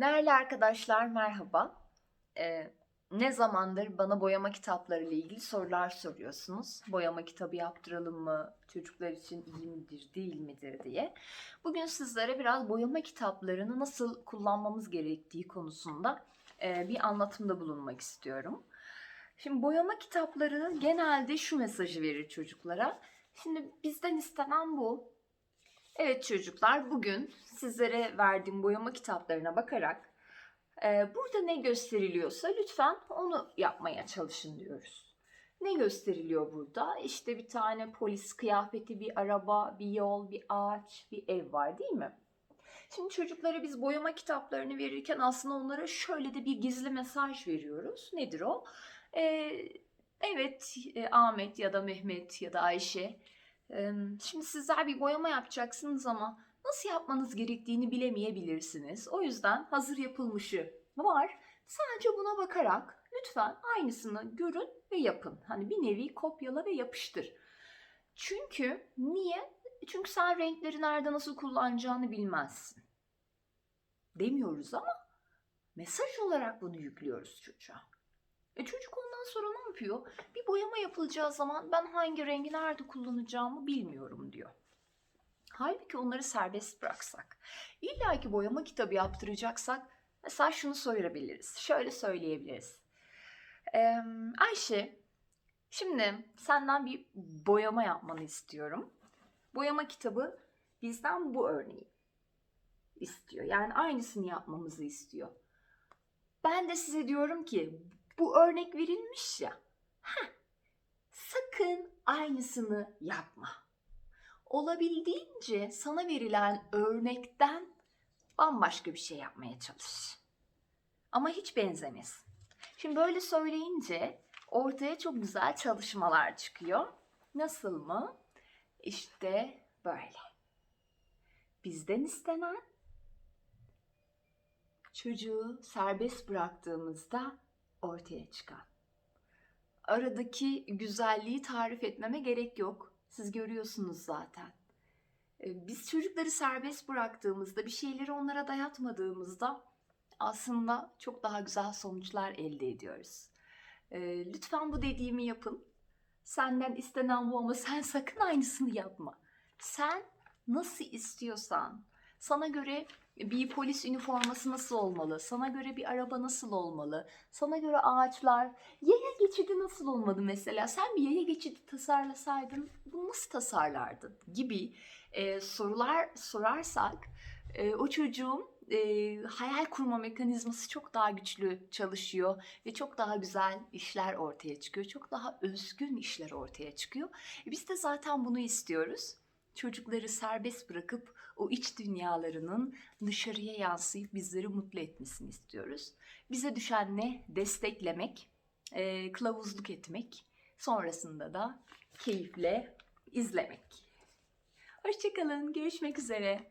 Değerli arkadaşlar merhaba. Ee, ne zamandır bana boyama kitapları ile ilgili sorular soruyorsunuz. Boyama kitabı yaptıralım mı? Çocuklar için iyi midir, değil midir diye. Bugün sizlere biraz boyama kitaplarını nasıl kullanmamız gerektiği konusunda e, bir anlatımda bulunmak istiyorum. Şimdi boyama kitapları genelde şu mesajı verir çocuklara. Şimdi bizden istenen bu. Evet çocuklar bugün sizlere verdiğim boyama kitaplarına bakarak e, burada ne gösteriliyorsa lütfen onu yapmaya çalışın diyoruz. Ne gösteriliyor burada? İşte bir tane polis kıyafeti, bir araba, bir yol, bir ağaç, bir ev var değil mi? Şimdi çocuklara biz boyama kitaplarını verirken aslında onlara şöyle de bir gizli mesaj veriyoruz. Nedir o? Ee, evet e, Ahmet ya da Mehmet ya da Ayşe Şimdi sizler bir boyama yapacaksınız ama nasıl yapmanız gerektiğini bilemeyebilirsiniz. O yüzden hazır yapılmışı var. Sadece buna bakarak lütfen aynısını görün ve yapın. Hani bir nevi kopyala ve yapıştır. Çünkü niye? Çünkü sen renkleri nerede nasıl kullanacağını bilmezsin. Demiyoruz ama mesaj olarak bunu yüklüyoruz çocuğa. E çocuk ondan sonra ne yapıyor? Bir boyama yapılacağı zaman ben hangi rengi nerede kullanacağımı bilmiyorum diyor. Halbuki onları serbest bıraksak, illa ki boyama kitabı yaptıracaksak mesela şunu sorabiliriz. Şöyle söyleyebiliriz. Ee, Ayşe, şimdi senden bir boyama yapmanı istiyorum. Boyama kitabı bizden bu örneği istiyor. Yani aynısını yapmamızı istiyor. Ben de size diyorum ki bu örnek verilmiş ya. Heh, sakın aynısını yapma. Olabildiğince sana verilen örnekten bambaşka bir şey yapmaya çalış. Ama hiç benzemez. Şimdi böyle söyleyince ortaya çok güzel çalışmalar çıkıyor. Nasıl mı? İşte böyle. Bizden istenen çocuğu serbest bıraktığımızda ortaya çıkan. Aradaki güzelliği tarif etmeme gerek yok. Siz görüyorsunuz zaten. Ee, Biz çocukları serbest bıraktığımızda, bir şeyleri onlara dayatmadığımızda aslında çok daha güzel sonuçlar elde ediyoruz. Ee, Lütfen bu dediğimi yapın. Senden istenen bu ama sen sakın aynısını yapma. Sen nasıl istiyorsan, sana göre bir polis üniforması nasıl olmalı? Sana göre bir araba nasıl olmalı? Sana göre ağaçlar, yaya geçidi nasıl olmalı mesela? Sen bir yaya geçidi tasarlasaydın bunu nasıl tasarlardın? Gibi e, sorular sorarsak e, o çocuğun e, hayal kurma mekanizması çok daha güçlü çalışıyor ve çok daha güzel işler ortaya çıkıyor. Çok daha özgün işler ortaya çıkıyor. E, biz de zaten bunu istiyoruz çocukları serbest bırakıp o iç dünyalarının dışarıya yansıyıp bizleri mutlu etmesini istiyoruz. Bize düşen ne? Desteklemek, e, kılavuzluk etmek, sonrasında da keyifle izlemek. Hoşçakalın, görüşmek üzere.